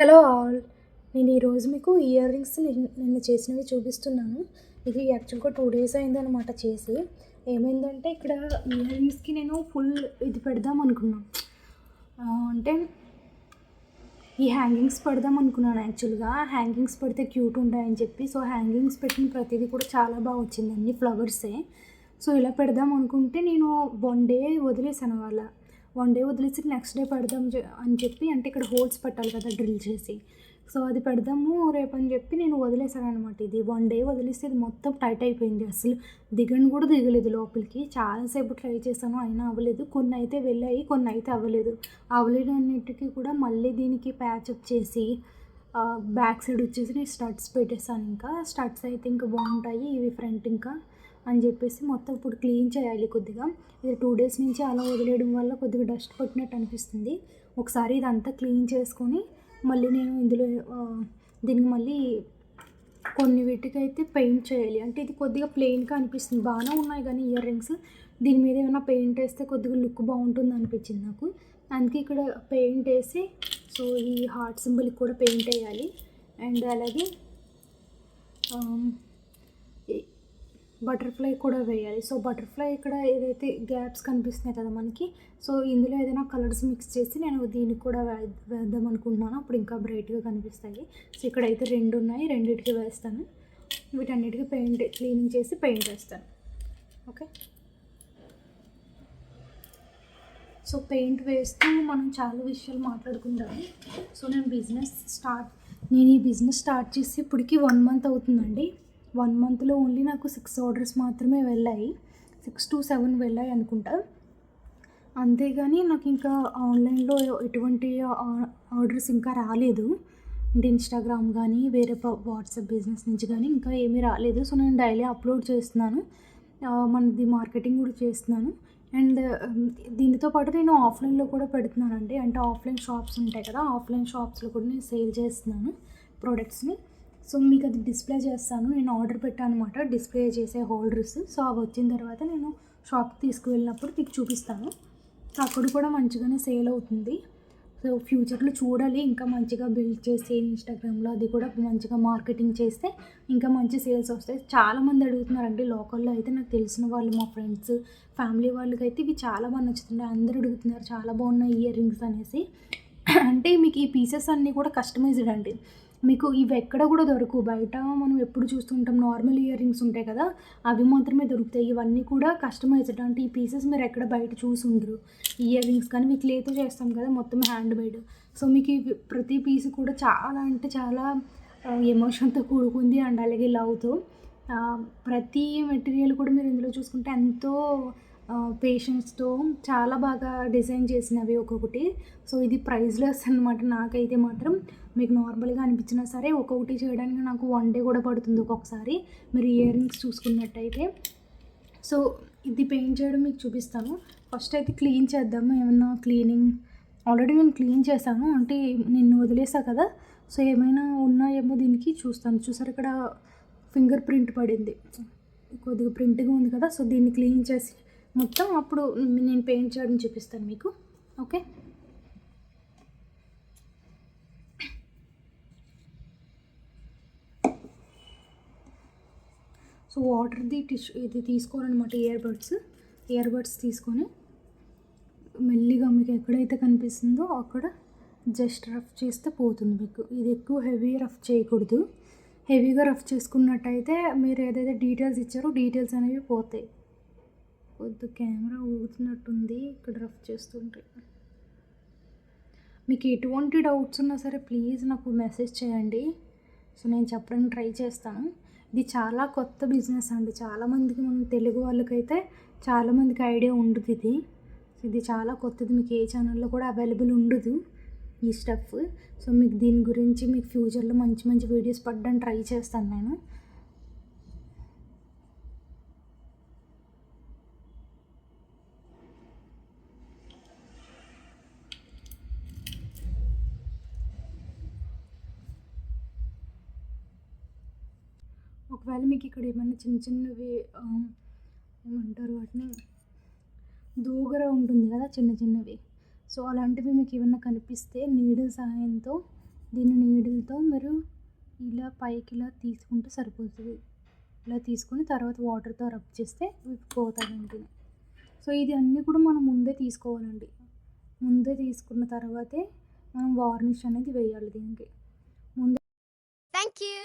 Hello all నేను ఈరోజు మీకు ఇయర్ రింగ్స్ నిన్న చేసినవి చూపిస్తున్నాను. ఇది యాక్చువల్గా టూ డేస్ అయిందనమాట చేసి. ఏమైందంటే ఇక్కడ ఇయర్ రింగ్స్కి నేను ఫుల్ ఇది పెడదాం అనుకున్నాను. అంటే ఈ హ్యాంగింగ్స్ పెడదాం అనుకున్నాను యాక్చువల్గా హ్యాంగింగ్స్ పెడితే క్యూట్ ఉంటాయని చెప్పి. సో హ్యాంగింగ్స్ పెట్టిన ప్రతిదీ కూడా చాలా బాగా వచ్చింది. అన్ని ఫ్లవర్సే సో ఇలా పెడదాం అనుకుంటే నేను వన్ డే వదిలేసాను వాళ్ళ వన్ డే వదిలేసి నెక్స్ట్ డే పెడదాం అని చెప్పి అంటే ఇక్కడ హోల్స్ పెట్టాలి కదా డ్రిల్ చేసి. సో అది పెడదాము రేపు అని చెప్పి నేను వదిలేసాను అనమాట ఇది. వన్ డే వదిలేస్తే ఇది మొత్తం టైట్ అయిపోయింది అసలు. దిగను కూడా దిగలేదు లోపలికి. చాలాసేపు ట్రై చేశాను అయినా అవ్వలేదు. కొన్ని అయితే వెళ్ళాయి కొన్ని అయితే అవ్వలేదు. అవ్వలేదు అన్నిటికీ కూడా మళ్ళీ దీనికి ప్యాచప్ చేసి బ్యాక్ సైడ్ వచ్చేసి నేను స్టడ్స్ పెట్టేసాను ఇంకా. స్టడ్స్ అయితే ఇంకా బాగుంటాయి ఇవి ఫ్రంట్ ఇంకా. అని చెప్పేసి మొత్తం ఇప్పుడు క్లీన్ చేయాలి కొద్దిగా. ఇది టూ డేస్ నుంచి అలా వదిలేయడం వల్ల కొద్దిగా డస్ట్ పట్టినట్టు అనిపిస్తుంది. ఒకసారి ఇదంతా క్లీన్ చేసుకొని మళ్ళీ నేను ఇందులో దీనికి మళ్ళీ కొన్ని వీటికైతే పెయింట్ చేయాలి. అంటే ఇది కొద్దిగా ప్లెయిన్గా అనిపిస్తుంది. బాగానే ఉన్నాయి కానీ ఇయర్ రింగ్స్. దీని మీద ఏమైనా పెయింట్ వేస్తే కొద్దిగా లుక్ బాగుంటుంది అనిపించింది నాకు. అందుకే ఇక్కడ పెయింట్ వేసి సో ఈ హార్ట్ సింబల్కి కూడా పెయింట్ వేయాలి. అండ్ అలాగే బటర్ఫ్లై కూడా వేయాలి. సో బటర్ఫ్లై ఇక్కడ ఏదైతే గ్యాప్స్ కనిపిస్తున్నాయి కదా మనకి సో ఇందులో ఏదైనా కలర్స్ మిక్స్ చేసి నేను దీనికి కూడా వేద్దాం అనుకుంటున్నాను. అప్పుడు ఇంకా బ్రైట్గా కనిపిస్తాయి. సో ఇక్కడైతే రెండు ఉన్నాయి రెండింటికి వేస్తాను. వీటన్నిటికీ పెయింట్ క్లీనింగ్ చేసి పెయింట్ వేస్తాను. ఓకే? సో పెయింట్ వేస్తూ మనం చాలా విషయాలు మాట్లాడుకుంటాము సో నేను బిజినెస్ స్టార్ట్ నేను ఈ బిజినెస్ స్టార్ట్ చేసి ఇప్పటికి వన్ మంత్ అవుతుందండి. వన్ మంత్లో ఓన్లీ నాకు సిక్స్ ఆర్డర్స్ మాత్రమే వెళ్ళాయి. సిక్స్ టు సెవెన్ వెళ్ళాయి అనుకుంటా. అంతేగాని నాకు ఇంకా ఆన్లైన్లో ఎటువంటి ఆర్డర్స్ ఇంకా రాలేదు. అంటే ఇన్స్టాగ్రామ్ కానీ వేరే వాట్సాప్ బిజినెస్ నుంచి కానీ ఇంకా ఏమీ రాలేదు. సో నేను డైలీ అప్లోడ్ చేస్తున్నాను. మనది మార్కెటింగ్ కూడా చేస్తున్నాను. అండ్ దీనితో పాటు నేను ఆఫ్లైన్లో కూడా పెడుతున్నానండి. అంటే ఆఫ్లైన్ షాప్స్ ఉంటాయి కదా ఆఫ్లైన్ షాప్స్లో కూడా నేను సేల్ చేస్తున్నాను ప్రోడక్ట్స్ని. సో మీకు అది డిస్ప్లే చేస్తాను. నేను ఆర్డర్ పెట్టాను అనమాట డిస్ప్లే చేసే హోల్డర్స్ సో అవి వచ్చిన తర్వాత నేను షాప్కి తీసుకువెళ్ళినప్పుడు మీకు చూపిస్తాను. అక్కడ కూడా మంచిగానే సేల్ అవుతుంది. సో ఫ్యూచర్లో చూడాలి. ఇంకా మంచిగా బిల్డ్ చేసి ఇన్స్టాగ్రామ్లో అది కూడా మంచిగా మార్కెటింగ్ చేస్తే ఇంకా మంచి సేల్స్ వస్తాయి. చాలామంది అడుగుతున్నారండి. లోకల్లో అయితే నాకు తెలిసిన వాళ్ళు మా ఫ్రెండ్స్ ఫ్యామిలీ వాళ్ళకి అయితే ఇవి చాలా బాగా నచ్చుతున్నాయి. అందరూ అడుగుతున్నారు చాలా బాగున్నాయి ఇయర్ రింగ్స్ అనేసి. అంటే మీకు ఈ పీసెస్ అన్నీ కూడా కస్టమైజ్డ్ అండి. మీకు ఇవి ఎక్కడ కూడా దొరకవు. బయట మనం ఎప్పుడు చూస్తుంటాం నార్మల్ ఇయర్ రింగ్స్ ఉంటాయి కదా అవి మాత్రమే దొరుకుతాయి. ఇవన్నీ కూడా కస్టమైజ్డ్ అంటే ఈ పీసెస్ మీరు ఎక్కడ బయట చూసి ఉండరు. ఇయర్ రింగ్స్ కానీ మీకు లేతో చేస్తాం కదా మొత్తం హ్యాండ్ మేడ్ సో మీకు ఇవి ప్రతి పీస్ కూడా చాలా అంటే చాలా ఎమోషన్తో కూడుకుంది అండ్ అలాగే లవ్తో ప్రతి మెటీరియల్ కూడా మీరు ఇందులో చూసుకుంటే ఎంతో పేషెంట్స్తో చాలా బాగా డిజైన్ చేసినవి ఒక్కొక్కటి. సో ఇది ప్రైజ్లెస్ అనమాట నాకైతే మాత్రం. మీకు నార్మల్గా అనిపించినా సరే ఒక్కొక్కటి చేయడానికి నాకు వన్ డే కూడా పడుతుంది ఒక్కొక్కసారి. మీరు ఇయర్ రింగ్స్ చూసుకున్నట్టయితే. సో ఇది పెయింట్ చేయడం మీకు చూపిస్తాను. ఫస్ట్ అయితే క్లీన్ చేద్దాము ఏమన్నా క్లీనింగ్ ఆల్రెడీ నేను క్లీన్ చేశాను. అంటే నిన్ను వదిలేసా కదా? సో ఏమైనా ఉన్నాయేమో దీనికి చూస్తాను. చూసారు ఇక్కడ ఫింగర్ ప్రింట్ పడింది. కొద్దిగా ప్రింట్గా ఉంది కదా? సో దీన్ని క్లీన్ చేసి మొత్తం అప్పుడు నేను పెయింట్ చేయడం చూపిస్తాను మీకు. ఓకే? సో వాటర్ది టిష్యూ ఇది తీసుకోవాలన్నమాట ఇయర్ బడ్స్ ఇయర్ బడ్స్ తీసుకొని మెల్లిగా మీకు ఎక్కడైతే కనిపిస్తుందో అక్కడ జస్ట్ రఫ్ చేస్తే పోతుంది మీకు. ఇది ఎక్కువ హెవీ రఫ్ చేయకూడదు. హెవీగా రఫ్ చేసుకున్నట్టయితే మీరు ఏదైతే డీటెయిల్స్ ఇచ్చారో డీటెయిల్స్ అనేవి పోతాయి. వద్దు కెమెరా ఊగుతున్నట్టుంది ఇక్కడ రఫ్ చేస్తుంటే. మీకు ఎటువంటి డౌట్స్ ఉన్నా సరే ప్లీజ్ నాకు మెసేజ్ చేయండి. సో నేను చెప్పడానికి ట్రై చేస్తాను. ఇది చాలా కొత్త బిజినెస్ అండి. చాలామందికి మన తెలుగు వాళ్ళకైతే చాలామందికి ఐడియా ఉండదు ఇది. ఇది చాలా కొత్తది. మీకు ఏ ఛానల్లో కూడా అవైలబుల్ ఉండదు ఈ స్టఫ్. సో మీకు దీని గురించి మీకు ఫ్యూచర్లో మంచి మంచి వీడియోస్ పడడానికి ట్రై చేస్తాను నేను. ఒకవేళ మీకు ఇక్కడ ఏమైనా చిన్న చిన్నవి ఏమంటారు వాటిని? దూగర ఉంటుంది కదా చిన్న చిన్నవి. సో అలాంటివి మీకు ఏమైనా కనిపిస్తే నీడిల్ సహాయంతో దీన్ని నీడిల్తో మీరు ఇలా పైకి ఇలా తీసుకుంటే సరిపోతుంది. ఇలా తీసుకుని తర్వాత వాటర్తో రబ్ చేస్తే పోతాయండి సో ఇది అన్నీ కూడా మనం ముందే తీసుకోవాలండి. ముందే తీసుకున్న తర్వాతే మనం వార్నిష్ అనేది వేయాలి దీనికి. ముందే థ్యాంక్ యూ